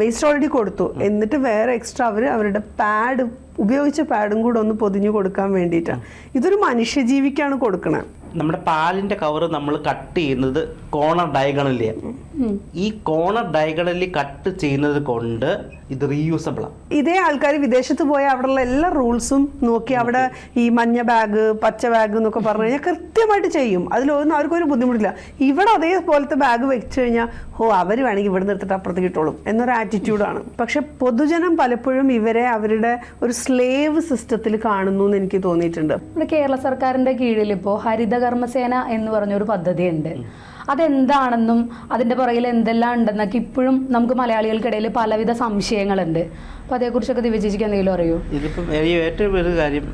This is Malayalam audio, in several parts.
വേസ്റ്റ് ഓൾറെഡി കൊടുത്തു. എന്നിട്ട് വേറെ എക്സ്ട്രാ അവർ അവരുടെ പാഡ് ഉപയോഗിച്ച പാഡും കൂടെ ഒന്ന് പൊതിഞ്ഞു കൊടുക്കാൻ വേണ്ടിയിട്ടാണ് ഇതൊരു മനുഷ്യജീവിക്കാണ് കൊടുക്കണേ. നമ്മുടെ പാലിന്റെ കവർ നമ്മൾ കട്ട് ചെയ്യുന്നത് കോണർ ഡയഗണലി ഈ കോണർ ഡയഗണലി കട്ട് ചെയ്യുന്നത് കൊണ്ട് ഇത് റീയൂസബിൾ ആണ് ഇതേ ആൾക്കാർ വിദേശത്ത് പോയ അവിടെയുള്ള എല്ലാ റൂൾസും നോക്കി അവിടെ ഈ മഞ്ഞ ബാഗ് പച്ച ബാഗ് എന്നൊക്കെ പറഞ്ഞു കഴിഞ്ഞാൽ കൃത്യമായിട്ട് ചെയ്യും. അതിലൊന്നും അവർക്കൊരു ബുദ്ധിമുട്ടില്ല. ഇവിടെ അതേപോലത്തെ ബാഗ് വെച്ച് കഴിഞ്ഞാൽ ഓ അവർ വേണമെങ്കിൽ ഇവിടെ നിർത്തിട്ട് അപ്പുറത്ത് ഇട്ടോളും എന്നൊരു ആറ്റിറ്റ്യൂഡാണ് പക്ഷെ പൊതുജനം പലപ്പോഴും ഇവരെ അവരുടെ ഒരു സ്ലേവ് സിസ്റ്റത്തിൽ കാണുന്നു എന്ന് എനിക്ക് തോന്നിയിട്ടുണ്ട്. നമ്മുടെ കേരള സർക്കാരിന്റെ കീഴിൽ ഇപ്പോൾ ഹരിതകർമ്മസേന എന്ന് പറഞ്ഞൊരു പദ്ധതിയുണ്ട്. അതെന്താണെന്നും അതിന്റെ പുറകിൽ എന്തെല്ലാം ഉണ്ടെന്നൊക്കെ ഇപ്പോഴും നമുക്ക് മലയാളികൾക്കിടയിൽ പലവിധ സംശയങ്ങളുണ്ട്. അപ്പൊ അതേക്കുറിച്ചൊക്കെ ദിവചേച്ചിക്ക് എന്തെങ്കിലും അറിയോ? ഇതിപ്പം ഏറ്റവും വലിയ കാര്യം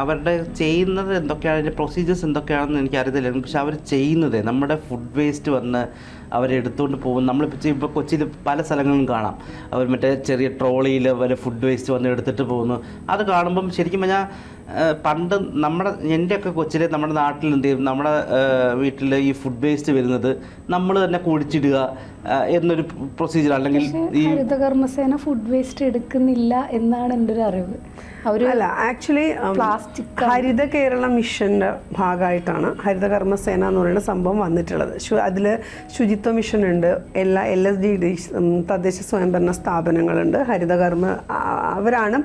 അവരുടെ ചെയ്യുന്നത് എന്തൊക്കെയാണ് അതിന്റെ പ്രൊസീജിയേഴ്സ് എന്തൊക്കെയാണെന്ന് എനിക്ക് അറിയത്തില്ല. പക്ഷെ അവർ ചെയ്യുന്നത്. നമ്മുടെ ഫുഡ് വേസ്റ്റ് വന്ന് അവരെടുത്തുകൊണ്ട് പോകും. നമ്മളിപ്പോൾ ഇപ്പോൾ കൊച്ചിയിൽ പല സ്ഥലങ്ങളും കാണാം. അവർ മറ്റേ ചെറിയ ട്രോളിയിൽ വരെ ഫുഡ് വേസ്റ്റ് വന്ന് എടുത്തിട്ട് പോകുന്നു. അത് കാണുമ്പം ശരിക്കും പറഞ്ഞാൽ പണ്ട് നമ്മുടെ എന്റെയൊക്കെ കൊച്ചിലെ നമ്മുടെ നാട്ടിൽ എന്ത് ചെയ്യും? നമ്മുടെ വീട്ടിൽ ഈ ഫുഡ് വേസ്റ്റ് വരുന്നത് നമ്മൾ തന്നെ കുഴിച്ചിടുക എന്നൊരു പ്രൊസീജിയർ അല്ലെങ്കിൽ ഈ ഹരിതകർമ്മസേന ഫുഡ് വേസ്റ്റ് എടുക്കുന്നില്ല എന്നാണ് എന്റെ ഒരു അറിവ് അല്ല ആക്ച്വലി പ്ലാസ്റ്റിക് ഹരിത കേരള മിഷന്റെ ഭാഗമായിട്ടാണ് ഹരിത കർമ്മസേന എന്ന് പറയുന്ന സംഭവം വന്നിട്ടുള്ളത്. അതിൽ അതിൽ ശുചിത്വ മിഷൻ ഉണ്ട് എല്ലാ എൽ എസ് ഡി ഡി തദ്ദേശ സ്വയംഭരണ സ്ഥാപനങ്ങളുണ്ട്. ഹരിതകർമ്മ അവരാണ്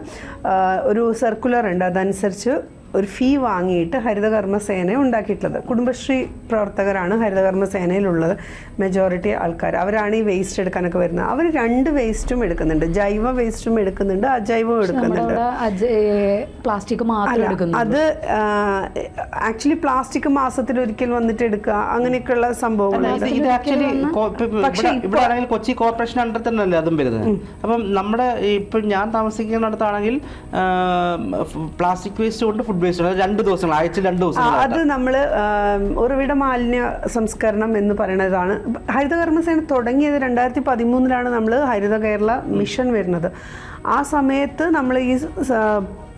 ഒരു സർക്കുലർ ഉണ്ട്. അതനുസരിച്ച് ഒരു ഫീ വാങ്ങിയിട്ട് ഹരിതകർമ്മ സേന ഉണ്ടാക്കിയിട്ടുള്ളത്. കുടുംബശ്രീ പ്രവർത്തകരാണ് ഹരിതകർമ്മ സേനയിലുള്ളത് മെജോറിറ്റി ആൾക്കാർ അവരാണ് ഈ വേസ്റ്റ് എടുക്കാനൊക്കെ വരുന്നത്. അവർ രണ്ട് വേസ്റ്റും എടുക്കുന്നുണ്ട്. ജൈവ വേസ്റ്റും എടുക്കുന്നുണ്ട് അജൈവവും എടുക്കുന്നുണ്ട്. നമ്മുടെ പ്ലാസ്റ്റിക് മാത്രം അത് ആക്ച്വലി പ്ലാസ്റ്റിക് മാസത്തിൽ ഒരിക്കൽ വന്നിട്ട് എടുക്കുക അങ്ങനെയൊക്കെയുള്ള സംഭവങ്ങൾ ഇത് ആക്ച്വലി പക്ഷേ ഇവിടെ ആണെങ്കിൽ കൊച്ചി കോർപ്പറേഷൻ അണ്ടർ തന്നെയല്ലേ അതും വരുന്നത് അപ്പം നമ്മുടെ ഇപ്പം ഞാൻ താമസിക്കുന്നിടത്താണെങ്കിൽ പ്ലാസ്റ്റിക് വേസ്റ്റ് കൊണ്ട് ഫുഡ് രണ്ട് ദിവസങ്ങൾ ആഴ്ച രണ്ട് ദിവസം അത് നമ്മൾ ഉറവിട മാലിന്യ സംസ്കരണം എന്ന് പറയുന്നതാണ്. ഹരിതകർമ്മസേന തുടങ്ങിയത് രണ്ടായിരത്തി പതിമൂന്നിലാണ് നമ്മൾ ഹരിത കേരള മിഷൻ വരുന്നത്. ആ സമയത്ത് നമ്മൾ ഈ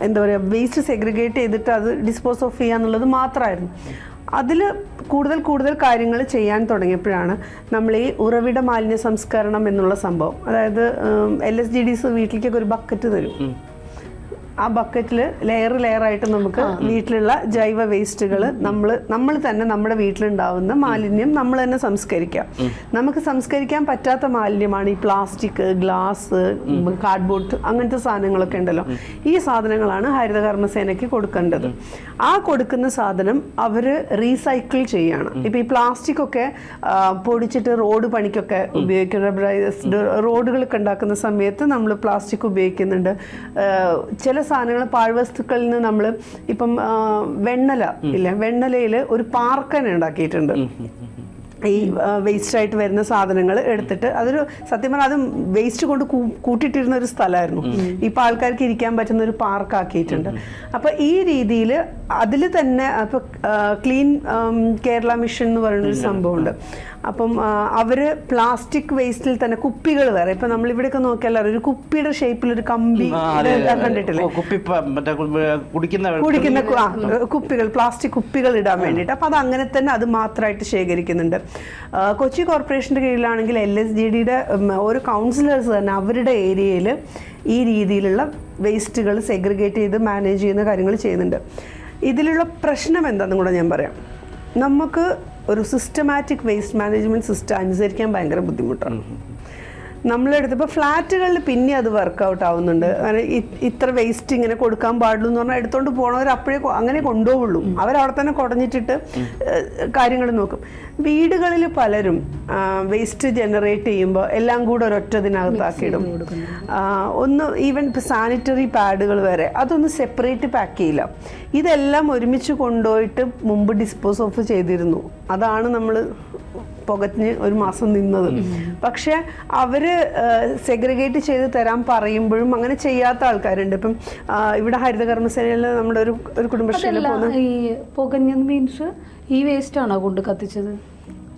എന്താ പറയുക വേസ്റ്റ് സെഗ്രിഗേറ്റ് ചെയ്തിട്ട് അത് ഡിസ്പോസ് ഓഫ് ചെയ്യുക എന്നുള്ളത് മാത്രമായിരുന്നു അതിൽ കൂടുതൽ കൂടുതൽ കാര്യങ്ങൾ ചെയ്യാൻ തുടങ്ങിയപ്പോഴാണ് നമ്മൾ ഈ ഉറവിട മാലിന്യ സംസ്കരണം എന്നുള്ള സംഭവം. അതായത് എൽ എസ് ജി ഡിസ് വീട്ടിലേക്കൊക്കെ ഒരു ബക്കറ്റ് തരും. ആ ബക്കറ്റിൽ ലെയർ ലെയർ ആയിട്ട് നമുക്ക് വീട്ടിലുള്ള ജൈവ വേസ്റ്റുകൾ നമ്മൾ നമ്മൾ തന്നെ നമ്മുടെ വീട്ടിലുണ്ടാവുന്ന മാലിന്യം നമ്മൾ തന്നെ സംസ്കരിക്കാം. നമുക്ക് സംസ്കരിക്കാൻ പറ്റാത്ത മാലിന്യമാണ് ഈ പ്ലാസ്റ്റിക് ഗ്ലാസ് കാർഡ്ബോർഡ് അങ്ങനത്തെ സാധനങ്ങളൊക്കെ ഉണ്ടല്ലോ. ഈ സാധനങ്ങളാണ് ഹരിതകർമ്മസേനയ്ക്ക് കൊടുക്കേണ്ടത്. ആ കൊടുക്കുന്ന സാധനം അവർ റീസൈക്കിൾ ചെയ്യാണ്. ഇപ്പം ഈ പ്ലാസ്റ്റിക് ഒക്കെ പൊടിച്ചിട്ട് റോഡ് പണിക്കൊക്കെ ഉപയോഗിക്കുന്ന റോഡുകളൊക്കെ ഉണ്ടാക്കുന്ന സമയത്ത് നമ്മൾ പ്ലാസ്റ്റിക് ഉപയോഗിക്കുന്നുണ്ട്. ചില സാധനങ്ങൾ പാഴ്വസ്തുക്കളിൽ നിന്ന് നമ്മൾ ഇപ്പം വെണ്ണല ഇല്ലേ? വെണ്ണലയിൽ ഒരു പാർക്കൻ ഉണ്ടാക്കിയിട്ടുണ്ട്. ഈ വേസ്റ്റ് ആയിട്ട് വരുന്ന സാധനങ്ങൾ എടുത്തിട്ട് അതൊരു സത്യം പറഞ്ഞാൽ അത് വേസ്റ്റ് കൊണ്ട് കൂട്ടിയിട്ടിരുന്ന ഒരു സ്ഥലമായിരുന്നു. ഇപ്പൊ ആൾക്കാർക്ക് ഇരിക്കാൻ പറ്റുന്ന ഒരു പാർക്ക് ആക്കിയിട്ടുണ്ട് അപ്പൊ ഈ രീതിയിൽ അതിൽ തന്നെ അപ്പൊ ക്ലീൻ കേരള മിഷൻ എന്ന് പറയുന്ന ഒരു സംഭവമുണ്ട്. അപ്പം അവർ അവർ പ്ലാസ്റ്റിക് വേസ്റ്റിൽ തന്നെ കുപ്പികൾ വേറെ. ഇപ്പൊ നമ്മൾ ഇവിടെയൊക്കെ നോക്കിയാൽ ഒരു കുപ്പിയുടെ ഷേപ്പിൽ ഒരു കമ്പി. കണ്ടിട്ടില്ലേ? കുടിക്കുന്ന കുപ്പികൾ. പ്ലാസ്റ്റിക് കുപ്പികൾ ഇടാൻ വേണ്ടിയിട്ട്. അപ്പോൾ അത് അങ്ങനെ തന്നെ അത് മാത്രമായിട്ട് ശേഖരിക്കുന്നുണ്ട്. കൊച്ചി കോർപ്പറേഷന്റെ കീഴിലാണെങ്കിൽ എൽ എസ് ജി ഡിയുടെ ഒരു കൗൺസിലേഴ്സ് തന്നെ അവരുടെ ഏരിയയിൽ ഈ രീതിയിലുള്ള വേസ്റ്റുകൾ സെഗ്രിഗേറ്റ് ചെയ്ത് മാനേജ് ചെയ്യുന്ന കാര്യങ്ങൾ ചെയ്യുന്നുണ്ട്. ഇതിലുള്ള പ്രശ്നം എന്താണെന്നും കൂടെ ഞാൻ പറയാം. നമുക്ക് ഒരു സിസ്റ്റമാറ്റിക് വേസ്റ്റ് മാനേജ്മെന്റ് സിസ്റ്റം അനുസരിക്കാൻ ഭയങ്കര ബുദ്ധിമുട്ടാണ്. നമ്മളെടുത്തപ്പോൾ ഫ്ലാറ്റുകളിൽ പിന്നെ അത് വർക്കൗട്ട് ആവുന്നുണ്ട്. അങ്ങനെ ഇത്ര വേസ്റ്റ് ഇങ്ങനെ കൊടുക്കാൻ പാടുള്ളൂ എന്ന് പറഞ്ഞാൽ എടുത്തോണ്ട് പോണവർ അപ്പോഴേ അങ്ങനെ കൊണ്ടുപോകുള്ളൂ അവരവിടെ തന്നെ കുടഞ്ഞിട്ടിട്ട് കാര്യങ്ങൾ നോക്കും. വീടുകളിൽ പലരും വേസ്റ്റ് ജനറേറ്റ് ചെയ്യുമ്പോൾ എല്ലാം കൂടെ ഒരൊറ്റ ഇതിനകത്താക്കിയിടും ആ, ഒന്ന് ഈവൻ ഇപ്പോൾ സാനിറ്ററി പാഡുകൾ വരെ അതൊന്ന് സെപ്പറേറ്റ് പാക്ക് ചെയ്യില്ല. ഇതെല്ലാം ഒരുമിച്ച് കൊണ്ടുപോയിട്ട് മുമ്പ് ഡിസ്പോസ് ഓഫ് ചെയ്തിരുന്നു. അതാണ് നമ്മൾ പുകഞ്ഞ് ഒരു മാസം നിന്നത്. പക്ഷെ അവർ സെഗ്രിഗേറ്റ് ചെയ്ത് തരാൻ പറയുമ്പോഴും അങ്ങനെ ചെയ്യാത്ത ആൾക്കാരുണ്ട്. ഇപ്പം ഇവിടെ ഹരിതകർമ്മസേനയിൽ നമ്മുടെ ഒരു ഒരു കുടുംബശ്രീയിൽ പോകുന്ന ഈ പുകഞ്ഞ മീൻസ് ഈ വേസ്റ്റ് ആണോ കൊണ്ട് കത്തിച്ചത്?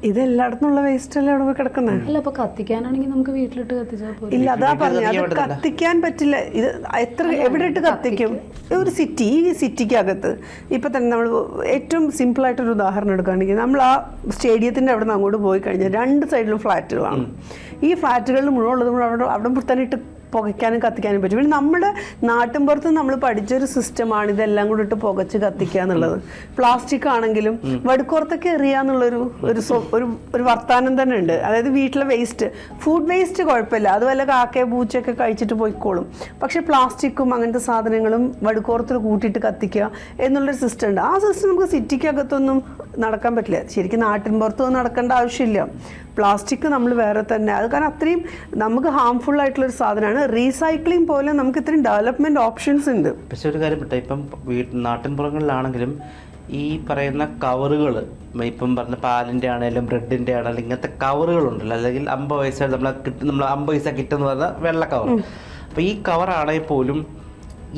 ഇത് എല്ലായിടത്തുള്ള വേസ്റ്റ് അല്ലേ അവിടെ പോയി കിടക്കുന്നത് അല്ല അപ്പൊ കത്തിക്കാനാണെങ്കിൽ നമുക്ക് വീട്ടിലിട്ട് കത്തിച്ചാൽ ഇല്ല അതാ പറഞ്ഞത് കത്തിക്കാൻ അത് കത്തിക്കാൻ പറ്റില്ല. ഇത് എത്ര എവിടെ ഇട്ട് കത്തിക്കും? ഒരു സിറ്റി ഈ സിറ്റിക്കകത്ത് ഇപ്പൊ തന്നെ നമ്മൾ ഏറ്റവും സിമ്പിൾ ആയിട്ടൊരു ഉദാഹരണം എടുക്കുകയാണെങ്കിൽ നമ്മൾ ആ സ്റ്റേഡിയത്തിന്റെ അവിടെ നിന്ന് അങ്ങോട്ട് പോയി കഴിഞ്ഞാൽ രണ്ട് സൈഡിലും ഫ്ലാറ്റുകളാണ്. ഈ ഫ്ലാറ്റുകളിൽ മുഴുവൻ ഉള്ളത് അവിടെ അവിടെ തന്നെ ഇട്ട് പുകയ്ക്കാനും കത്തിക്കാനും പറ്റും. പിന്നെ നമ്മുടെ നാട്ടിൻ പുറത്ത് നമ്മൾ പഠിച്ചൊരു സിസ്റ്റമാണ് ഇതെല്ലാം കൂടി ഇട്ട് പുകച്ച് കത്തിക്കുക എന്നുള്ളത്. പ്ലാസ്റ്റിക് ആണെങ്കിലും വടുക്കുറത്തൊക്കെ എറിയാന്നുള്ളൊരു ഒരു ഒരു ഒരു വർത്താനം തന്നെ ഉണ്ട്. അതായത് വീട്ടിലെ വേസ്റ്റ് ഫുഡ് വേസ്റ്റ് കുഴപ്പമില്ല. അത് വല്ല കാക്കയെ പൂച്ചയൊക്കെ കഴിച്ചിട്ട് പോയിക്കോളും. പക്ഷെ പ്ലാസ്റ്റിക്കും അങ്ങനത്തെ സാധനങ്ങളും വടുക്കുറത്തിൽ കൂട്ടിയിട്ട് കത്തിക്കുക എന്നുള്ളൊരു സിസ്റ്റം ഉണ്ട്. ആ സിസ്റ്റം നമുക്ക് സിറ്റിക്കകത്തൊന്നും നടക്കാൻ പറ്റില്ല. ശരിക്കും നാട്ടിൻ പുറത്തൊന്നും നടക്കേണ്ട ആവശ്യമില്ല. പ്ലാസ്റ്റിക് നമ്മൾ വേറെ തന്നെ. അത് കാരണം അത്രയും നമുക്ക് ഹാംഫുൾ ആയിട്ടുള്ള ഒരു സാധനമാണ് റീസൈക്ലിംഗ് പോലെ നമുക്ക് ഇത്രയും ഡെവലപ്മെന്റ് ഓപ്ഷൻസ് ഉണ്ട്. പക്ഷെ ഒരു കാര്യം പെട്ടെ ഇപ്പം നാട്ടിൻപുറങ്ങളിലാണെങ്കിലും ഈ പറയുന്ന കവറുകൾ ഇപ്പം പറഞ്ഞ പാലിന്റെ ആണെങ്കിലും ബ്രെഡിന്റെ ആണെങ്കിലും ഇങ്ങനത്തെ കവറുകളുണ്ടല്ലോ അല്ലെങ്കിൽ അമ്പത് പൈസ നമ്മൾ കിട്ടും നമ്മൾ അമ്പത് പൈസ കിട്ടുന്ന പറഞ്ഞ വെള്ള കവർ അപ്പോൾ ഈ കവറാണെങ്കിൽ പോലും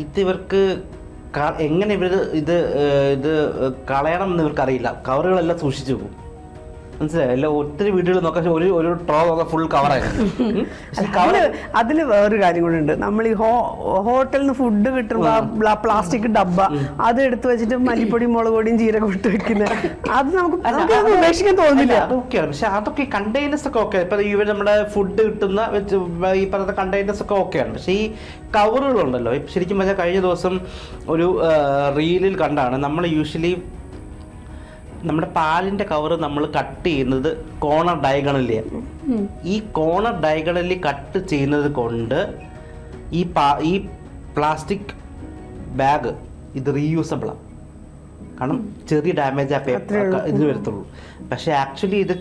ഇത് ഇവർക്ക് എങ്ങനെ ഇവർ ഇത് ഇത് കളയണം എന്ന് ഇവർക്ക് അറിയില്ല കവറുകളെല്ലാം സൂക്ഷിച്ചു പോകും. മനസ്സിലായോ? അല്ല ഒത്തിരി വീടുകൾ നോക്കാൻ ഒരു ഒരു ട്രോ ഒക്കെ ഫുൾ കവറായിരുന്നു അതിൽ വേറൊരു കാര്യം കൂടെ ഉണ്ട്. നമ്മൾ ഈ ഹോട്ടലിൽ നിന്ന് ഫുഡ് കിട്ടുമ്പോൾ പ്ലാസ്റ്റിക് ഡബ്ബ അത് എടുത്തു വെച്ചിട്ട് മല്ലിപ്പൊടിയും മുളക് പൊടിയും ജീരകം ഇട്ട് വെക്കുന്നത് അത് നമുക്ക് ഉപേക്ഷിക്കാൻ തോന്നില്ല അതൊക്കെയാണ്. പക്ഷെ അതൊക്കെ കണ്ടെയ്നേഴ്സ് ഒക്കെ ഓക്കെ ഇപ്പൊ ഇവർ നമ്മുടെ ഫുഡ് കിട്ടുന്ന ഈ പറഞ്ഞ കണ്ടെയ്നേഴ്സ് ഒക്കെ ഓക്കെയാണ് പക്ഷെ ഈ കവറുകളുണ്ടല്ലോ ഉണ്ടല്ലോ ശരിക്കും പറഞ്ഞാൽ കഴിഞ്ഞ ദിവസം ഒരു റീലിൽ കണ്ടാണ്. നമ്മൾ യൂഷ്വലി നമ്മുടെ പാലിന്റെ കവർ നമ്മൾ കട്ട് ചെയ്യുന്നത് കോണർ ഡയഗണലിയാണ് ഈ കോണർ ഡയഗണലി കട്ട് ചെയ്യുന്നത് കൊണ്ട് ഈ പാ ഈ പ്ലാസ്റ്റിക് ബാഗ് ഇത് റീയൂസബിളാണ് കാരണം ചെറിയ ഡാമേജ് ആ പേപ്പർ ഇതിന് വരത്തുള്ളൂ. പക്ഷേ ആക്ച്വലി ഇത്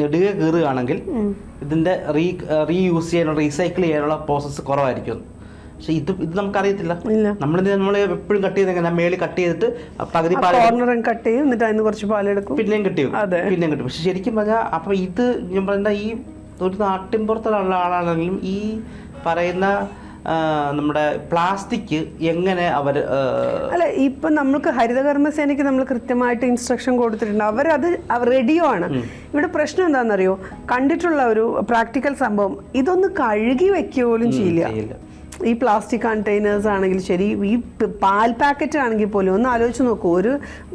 നെടുക കീറുകയാണെങ്കിൽ ഇതിന്റെ റീ റീയൂസ് ചെയ്യാനുള്ള റീസൈക്കിൾ ചെയ്യാനുള്ള പ്രോസസ്സ് കുറവായിരിക്കും. പക്ഷെ ഇത് ഇത് നമുക്കറിയത്തില്ല. നമ്മൾ നമ്മൾ എപ്പോഴും കട്ട് ചെയ്ത് എങ്ങനെ മേളിൽ കട്ട് ചെയ്തിട്ട് പകുതി കോർണർ കട്ട് ചെയ്യും എന്നിട്ട് അതിന് കുറച്ച് പാലെടുക്കും പിന്നെയും കിട്ടി. പിന്നെയും കിട്ടും പക്ഷെ ശരിക്കും പറഞ്ഞാൽ അപ്പൊ ഇത് ഞാൻ പറയുന്ന ഈ ഒരു നാട്ടിൻപുറത്തുള്ള ആളാണെങ്കിലും ഈ പറയുന്ന നമ്മുടെ പ്ലാസ്റ്റിക് എങ്ങനെ അവർ അല്ല ഇപ്പൊ നമ്മൾക്ക് ഹരിതകർമ്മസേനയ്ക്ക് നമ്മൾ കൃത്യമായിട്ട് ഇൻസ്ട്രക്ഷൻ കൊടുത്തിട്ടുണ്ട്. അവരത് റെഡിയോ ആണ്. ഇവിടെ പ്രശ്നം എന്താണെന്നറിയോ? കണ്ടിട്ടുള്ള ഒരു പ്രാക്ടിക്കൽ സംഭവം. ഇതൊന്ന് കഴുകി വെക്കുക പോലും ചെയ്യില്ല. ഈ പ്ലാസ്റ്റിക് കണ്ടെയ്നേഴ്സ് ആണെങ്കിൽ ശരി ഈ പാൽ പാക്കറ്റ് ആണെങ്കിൽ പോലും ഒന്ന് ആലോചിച്ച് നോക്കൂ. ഒരു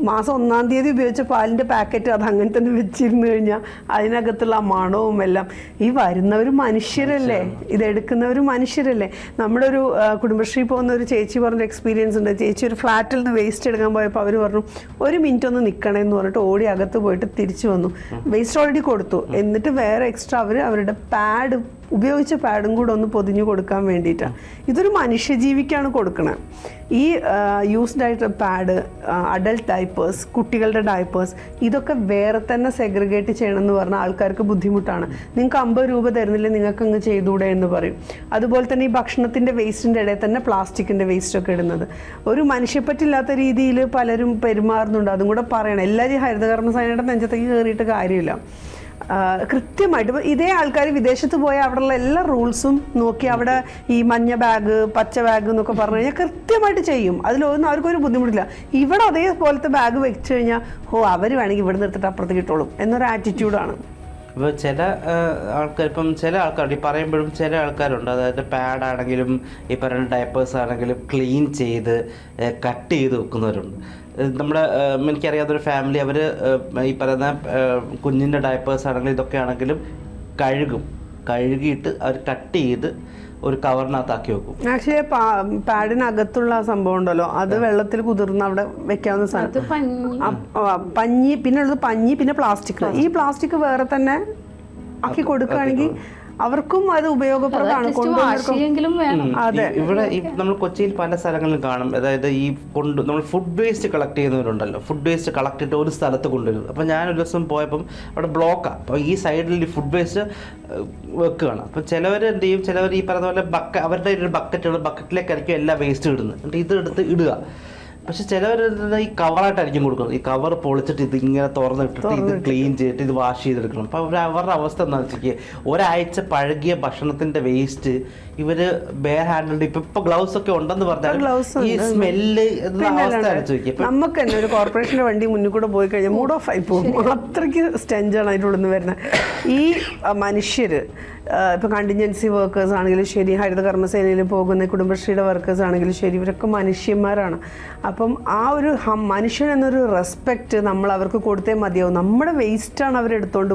മാസം ഒന്നാം തീയതി ഉപയോഗിച്ച പാലിന്റെ പാക്കറ്റ് അത് അങ്ങനെ തന്നെ വെച്ചിരുന്നു കഴിഞ്ഞാൽ അതിനകത്തുള്ള മണവും എല്ലാം. ഈ വരുന്നവർ മനുഷ്യരല്ലേ? ഇതെടുക്കുന്നവർ മനുഷ്യരല്ലേ? നമ്മുടെ ഒരു കുടുംബശ്രീ പോകുന്ന ഒരു ചേച്ചി പറഞ്ഞ എക്സ്പീരിയൻസ് ഉണ്ട്. ചേച്ചി ഒരു ഫ്ലാറ്റിൽ നിന്ന് വേസ്റ്റ് എടുക്കാൻ പോയപ്പോൾ അവർ പറഞ്ഞു ഒരു മിനിറ്റ് ഒന്ന് നിൽക്കണേ എന്ന് പറഞ്ഞിട്ട് ഓടി അകത്ത് പോയിട്ട് തിരിച്ചു വന്നു. വേസ്റ്റ് ഓൾറെഡി കൊടുത്തു. എന്നിട്ട് വേറെ എക്സ്ട്രാ അവർ അവരുടെ പാഡ് ഉപയോഗിച്ച പാഡും കൂടെ ഒന്ന് പൊതിഞ്ഞു കൊടുക്കാൻ വേണ്ടിയിട്ടാണ് ഇതൊരു മനുഷ്യജീവിക്കാണ് കൊടുക്കുന്നത് ഈ യൂസ്ഡ് ആയിട്ടുള്ള പാഡ് അഡൽട്ട് ഡൈപ്പേഴ്സ് കുട്ടികളുടെ ഡൈപ്പേഴ്സ് ഇതൊക്കെ വേറെ തന്നെ സെഗ്രിഗേറ്റ് ചെയ്യണം എന്ന് പറഞ്ഞാൽ ആൾക്കാർക്ക് ബുദ്ധിമുട്ടാണ്. നിങ്ങൾക്ക് അമ്പത് രൂപ തരുന്നില്ല നിങ്ങൾക്ക് അങ്ങ് ചെയ്തുകൂടെ എന്ന് പറയും. അതുപോലെ തന്നെ ഈ ഭക്ഷണത്തിന്റെ വേസ്റ്റിന്റെ ഇടയിൽ തന്നെ പ്ലാസ്റ്റിക്കിന്റെ വേസ്റ്റ് ഒക്കെ ഇടുന്നത്. ഒരു മനുഷ്യപ്പറ്റില്ലാത്ത രീതിയിൽ പലരും പെരുമാറുന്നുണ്ട്. അതും കൂടെ പറയണം. എല്ലാവരും ഹരിതകർമ്മ സേനയുടെ നെഞ്ചത്തേക്ക് കയറിയിട്ട് കാര്യമില്ല. കൃത്യമായിട്ട് ഇതേ ആൾക്കാർ വിദേശത്ത് പോയ അവിടെയുള്ള എല്ലാ റൂൾസും നോക്കി അവിടെ ഈ മഞ്ഞ ബാഗ് പച്ച ബാഗ് എന്നൊക്കെ പറഞ്ഞു കഴിഞ്ഞാൽ കൃത്യമായിട്ട് ചെയ്യും. അതിലൊന്നും അവർക്കൊരു ബുദ്ധിമുട്ടില്ല. ഇവിടെ അതേപോലത്തെ ബാഗ് വെച്ച് കഴിഞ്ഞാൽ ഓ അവർ വേണമെങ്കിൽ ഇവിടെ നിർത്തിട്ട് അപ്പുറത്ത് ഇട്ടോളും. എന്നൊരു ആറ്റിറ്റ്യൂഡാണ് ഇപ്പോൾ ചില ആൾക്കാർ ഇപ്പം ചില ആൾക്കാർ ഈ പറയുമ്പോഴും ചില ആൾക്കാരുണ്ട്. അതായത് പാഡ് ആണെങ്കിലും ഈ പറയുന്ന ഡയപ്പേഴ്സ് ആണെങ്കിലും ക്ലീൻ ചെയ്ത് കട്ട് ചെയ്ത് വെക്കുന്നവരുണ്ട്. നമ്മുടെ എനിക്കറിയാത്തൊരു ഫാമിലി അവർ ഈ പറയുന്ന കുഞ്ഞിന്റെ ഡയപ്പേഴ്സ് ആണെങ്കിലും ഇതൊക്കെ ആണെങ്കിലും കഴുകും. കഴുകിയിട്ട് അവർ കട്ട് ചെയ്ത് ഒരു കവറിനകത്താക്കി വെക്കും. ആക്ച്വലി പാഡിനകത്തുള്ള ആ സംഭവം ഉണ്ടല്ലോ. അത് വെള്ളത്തിൽ കുതിർന്ന് അവിടെ വെക്കാവുന്ന സാധനം. ആ, പഞ്ഞി പിന്നെ ഉള്ളത് പഞ്ഞി പിന്നെ പ്ലാസ്റ്റിക് ഈ പ്ലാസ്റ്റിക് വേറെ തന്നെ ആക്കി കൊടുക്കുകയാണെങ്കിൽ അവർക്കും അത് ഉപയോഗപ്രദമാണ് അതെ. ഇവിടെ നമ്മൾ കൊച്ചിയിൽ പല സ്ഥലങ്ങളിലും കാണും. അതായത് ഈ കൊണ്ട് നമ്മൾ ഫുഡ് വേസ്റ്റ് കളക്ട് ചെയ്യുന്നവരുണ്ടല്ലോ. ഫുഡ് വേസ്റ്റ് കളക്ട് ചെയ്തിട്ട് ഒരു സ്ഥലത്ത് കൊണ്ടുവരും അപ്പോൾ ഞാൻ ഒരു ദിവസം പോയപ്പം അവിടെ ബ്ലോക്കാണ് അപ്പോൾ ഈ സൈഡിൽ ഈ ഫുഡ് വേസ്റ്റ് വെക്കുകയാണ്. അപ്പോൾ ചിലവർ എന്ത് ചെയ്യും? ചിലവർ ഈ പറഞ്ഞ പോലെ ബക്ക അവരുടെ ഒരു ബക്കറ്റുകൾ ബക്കറ്റിലേക്കായിരിക്കും എല്ലാ വേസ്റ്റ് ഇടുന്നു എന്നിട്ട് ഇത് എടുത്ത് ഇടുക. പക്ഷെ ചിലവർ ഈ കവറായിട്ടായിരിക്കും കൊടുക്കുന്നത്. ഈ കവർ പൊളിച്ചിട്ട് ഇത് ഇങ്ങനെ തുറന്നിട്ടിട്ട് ഇത് ക്ലീൻ ചെയ്തിട്ട് ഇത് വാഷ് ചെയ്തെടുക്കണം. അപ്പൊ അവർ അവരുടെ അവസ്ഥ എന്താ വെച്ചാൽ ഒരാഴ്ച പഴകിയ ഭക്ഷണത്തിന്റെ വേസ്റ്റ് ഇവർ ബെയർ ഹാൻഡിൽ ഇപ്പൊ ഇപ്പൊ ഗ്ലൗസ് ഒക്കെ ഉണ്ടെന്ന് പറഞ്ഞാൽ ഈ സ്മെല്ല് നമുക്ക് തന്നെ ഒരു കോർപ്പറേഷന്റെ വണ്ടി മുന്നിൽ കൂടെ പോയി കഴിഞ്ഞാൽ മൂഡ് ഓഫ് ആയി പോകും. അത്രയ്ക്ക് സ്റ്റെഞ്ചാണ് അതിന്റെ ഉള്ളിൽ നിന്ന് വരുന്നത്. ഈ മനുഷ്യർ മനുഷ്യര് ആ, ഇപ്പൊ കണ്ടിൻജൻസി വർക്കേഴ്സ് ആണെങ്കിലും ശരി ഹരിത കർമ്മസേനയിൽ പോകുന്ന കുടുംബശ്രീയുടെ വർക്കേഴ്സ് ആണെങ്കിലും ശരി ഇവരൊക്കെ മനുഷ്യന്മാരാണ്. അപ്പം ആ ഒരു മനുഷ്യൻ എന്നൊരു റെസ്പെക്റ്റ് നമ്മൾ അവർക്ക് കൊടുത്തേ മതിയാവും. നമ്മുടെ വേസ്റ്റാണ് അവർ എടുത്തുകൊണ്ട്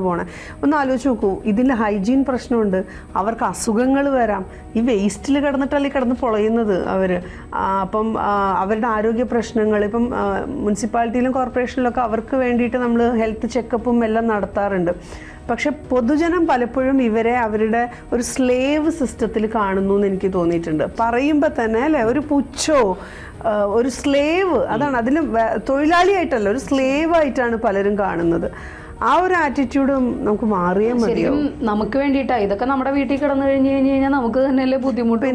ഒന്ന് ആലോചിച്ച് നോക്കൂ ഇതിന്റെ ഹൈജീൻ പ്രശ്നമുണ്ട്. അവർക്ക് അസുഖങ്ങൾ വരാം. ഈ വേസ്റ്റിൽ കിടന്നിട്ടല്ലേ കിടന്ന് പൊളയുന്നത് അവർ അപ്പം അവരുടെ ആരോഗ്യ പ്രശ്നങ്ങൾ ഇപ്പം മുനിസിപ്പാലിറ്റിയിലും കോർപ്പറേഷനിലൊക്കെ അവർക്ക് വേണ്ടിയിട്ട് നമ്മൾ ഹെൽത്ത് ചെക്കപ്പും എല്ലാം നടത്താറുണ്ട്. പക്ഷെ പൊതുജനം പലപ്പോഴും ഇവരെ അവരുടെ ഒരു സ്ലേവ് സിസ്റ്റത്തിൽ കാണുന്നു എന്ന് എനിക്ക് തോന്നിയിട്ടുണ്ട്. പറയുമ്പോൾ തന്നെ അല്ലേ ഒരു പുച്ഛോ ഒരു സ്ലേവ് അതാണ് അതിലും തൊഴിലാളിയായിട്ടല്ല ഒരു സ്ലേവ് ആയിട്ടാണ് പലരും കാണുന്നത്. ആ ഒരു ആറ്റിറ്റ്യൂഡും നമുക്ക് മാറിയേ മതിയോ നമുക്ക് വേണ്ടിയിട്ടാ. ഇതൊക്കെ നമ്മുടെ വീട്ടിൽ കിടന്നു കഴിഞ്ഞു കഴിഞ്ഞു കഴിഞ്ഞാൽ നമുക്ക് തന്നെയല്ലേ ബുദ്ധിമുട്ട്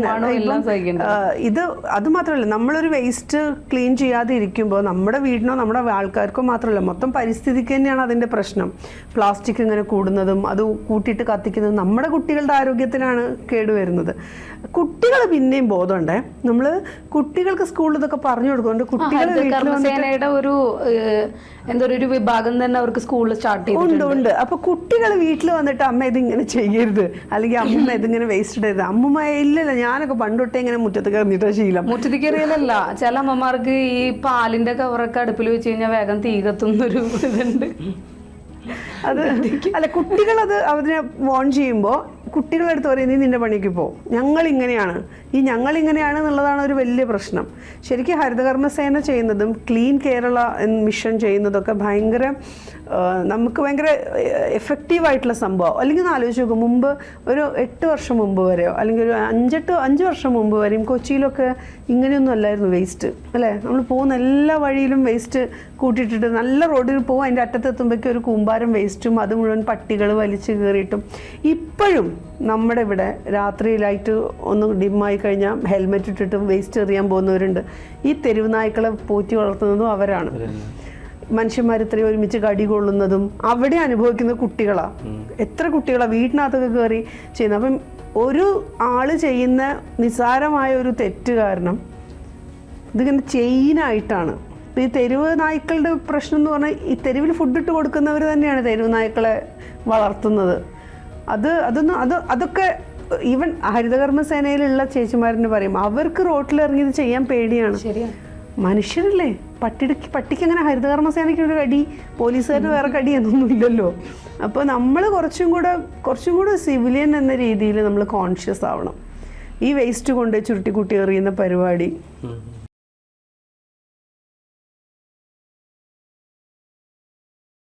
ഇത് അത് മാത്രമല്ല നമ്മളൊരു വേസ്റ്റ് ക്ലീൻ ചെയ്യാതെ ഇരിക്കുമ്പോൾ നമ്മുടെ വീടിനോ നമ്മുടെ ആൾക്കാർക്കോ മാത്രമല്ല മൊത്തം പരിസ്ഥിതിക്ക് തന്നെയാണ് അതിന്റെ പ്രശ്നം. പ്ലാസ്റ്റിക് ഇങ്ങനെ കൂടുന്നതും അത് കൂട്ടിയിട്ട് കത്തിക്കുന്നതും നമ്മുടെ കുട്ടികളുടെ ആരോഗ്യത്തിനാണ് കേടുവരുന്നത് കുട്ടികൾ പിന്നെയും ബോധമുണ്ടേ? നമ്മൾ കുട്ടികൾക്ക് സ്കൂളിൽ ഇതൊക്കെ പറഞ്ഞു കൊടുക്കുന്നുണ്ട്. കുട്ടികൾ ഒരു എന്തൊരു എന്താ പറയുക ഒരു വിഭാഗം തന്നെ അവർക്ക് സ്കൂളിൽ സ്റ്റാർട്ട് ചെയ്തു ഉണ്ട് ഉണ്ട്. അപ്പൊ കുട്ടികൾ വീട്ടിൽ വന്നിട്ട് അമ്മ ഇതിങ്ങനെ ചെയ്യരുത്. അല്ലെങ്കിൽ അമ്മ ഇതിങ്ങനെ വേസ്റ്റ് ഇടരുത്. അമ്മ ഇല്ലല്ല. ഞാനൊക്കെ പണ്ടൊട്ടേ ഇങ്ങനെ മുറ്റത്ത് കയറിഞ്ഞിട്ടാ ശീലം. മുറ്റത്ത് കയറിയതല്ല. ചില അമ്മമാർക്ക് ഈ പാലിന്റെ കവറൊക്കെ അടുപ്പിൽ വെച്ച് കഴിഞ്ഞാൽ വേഗം തീ കത്തുന്നൊരു ഇതുണ്ട്. അത് അല്ല കുട്ടികൾ അത് അതിനെ വോൺ ചെയ്യുമ്പോൾ കുട്ടികളെടുത്ത് പറയും നീ നിന്റെ പണിക്ക് പോ. ഞങ്ങൾ ഇങ്ങനെയാണ് ഈ ഞങ്ങൾ ഇങ്ങനെയാണ് എന്നുള്ളതാണ് ഒരു വലിയ പ്രശ്നം. ശരിക്കും ഹരിതകർമ്മസേന ചെയ്യുന്നതും ക്ലീൻ കേരള മിഷൻ ചെയ്യുന്നതൊക്കെ ഭയങ്കര നമുക്ക് ഭയങ്കര എഫക്റ്റീവായിട്ടുള്ള സംഭവം. അല്ലെങ്കിൽ ഒന്ന് ആലോചിച്ച് നോക്കും മുമ്പ് ഒരു എട്ട് വർഷം മുമ്പ് വരെയോ അല്ലെങ്കിൽ ഒരു അഞ്ചെട്ട് അഞ്ച് വർഷം മുമ്പ് വരെയും കൊച്ചിയിലൊക്കെ ഇങ്ങനെയൊന്നും അല്ലായിരുന്നു വേസ്റ്റ് അല്ലേ? നമ്മൾ പോകുന്ന എല്ലാ വഴിയിലും വേസ്റ്റ് കൂട്ടിയിട്ടിട്ട് നല്ല റോഡിൽ പോകും അതിന്റെ അറ്റത്തെത്തുമ്പോഴേക്കും ഒരു കൂമ്പാരം വേസ്റ്റും അത് മുഴുവൻ പട്ടികൾ വലിച്ചു കയറിയിട്ടും ഇപ്പോഴും നമ്മുടെ ഇവിടെ രാത്രി ലൈറ്റ് ഒന്ന് ഡിമ്മായി കഴിഞ്ഞാൽ ഹെൽമെറ്റ് ഇട്ടിട്ട് വേസ്റ്റ് എറിയാൻ പോകുന്നവരുണ്ട്. ഈ തെരുവ് നായ്ക്കളെ പോറ്റി വളർത്തുന്നതും അവരാണ്. മനുഷ്യന്മാർ ഇത്രയും ഒരുമിച്ച് കടി കൊള്ളുന്നതും അവിടെ അനുഭവിക്കുന്ന കുട്ടികളാണ് എത്ര കുട്ടികളാണ് വീട്ടിനകത്തൊക്കെ കയറി ചെയ്യുന്നത്. അപ്പം ഒരു ആൾ ചെയ്യുന്ന നിസാരമായ ഒരു തെറ്റ് കാരണം ഇതിങ്ങനെ ചെയിനായിട്ടാണ്. ഈ തെരുവ് നായ്ക്കളുടെ പ്രശ്നം എന്ന് പറഞ്ഞാൽ ഈ തെരുവിൽ ഫുഡ് ഇട്ട് കൊടുക്കുന്നവർ തന്നെയാണ് തെരുവ് നായ്ക്കളെ വളർത്തുന്നത്. അത് അതൊന്നും അത് അതൊക്കെ ഈവൻ ഹരിതകർമ്മ സേനയിലുള്ള ചേച്ചിമാരെന്ന് പറയും അവർക്ക് റോട്ടിൽ ഇത് ചെയ്യാൻ പേടിയാണ്. മനുഷ്യരല്ലേ? പട്ടിടക്ക് പട്ടിക്ക് അങ്ങനെ ഹരിതകർമ്മ സേനയ്ക്ക് ഒരു കടി പോലീസുകാരുടെ വേറെ കടി എന്നൊന്നും ഇല്ലല്ലോ. അപ്പോൾ നമ്മൾ കുറച്ചും കൂടെ കുറച്ചും കൂടെ സിവിലിയൻ എന്ന രീതിയിൽ നമ്മൾ കോൺഷ്യസ് ആവണം. ഈ വേസ്റ്റ് കൊണ്ട് ചുരുട്ടിക്കുട്ടി എറിയുന്ന പരിപാടി.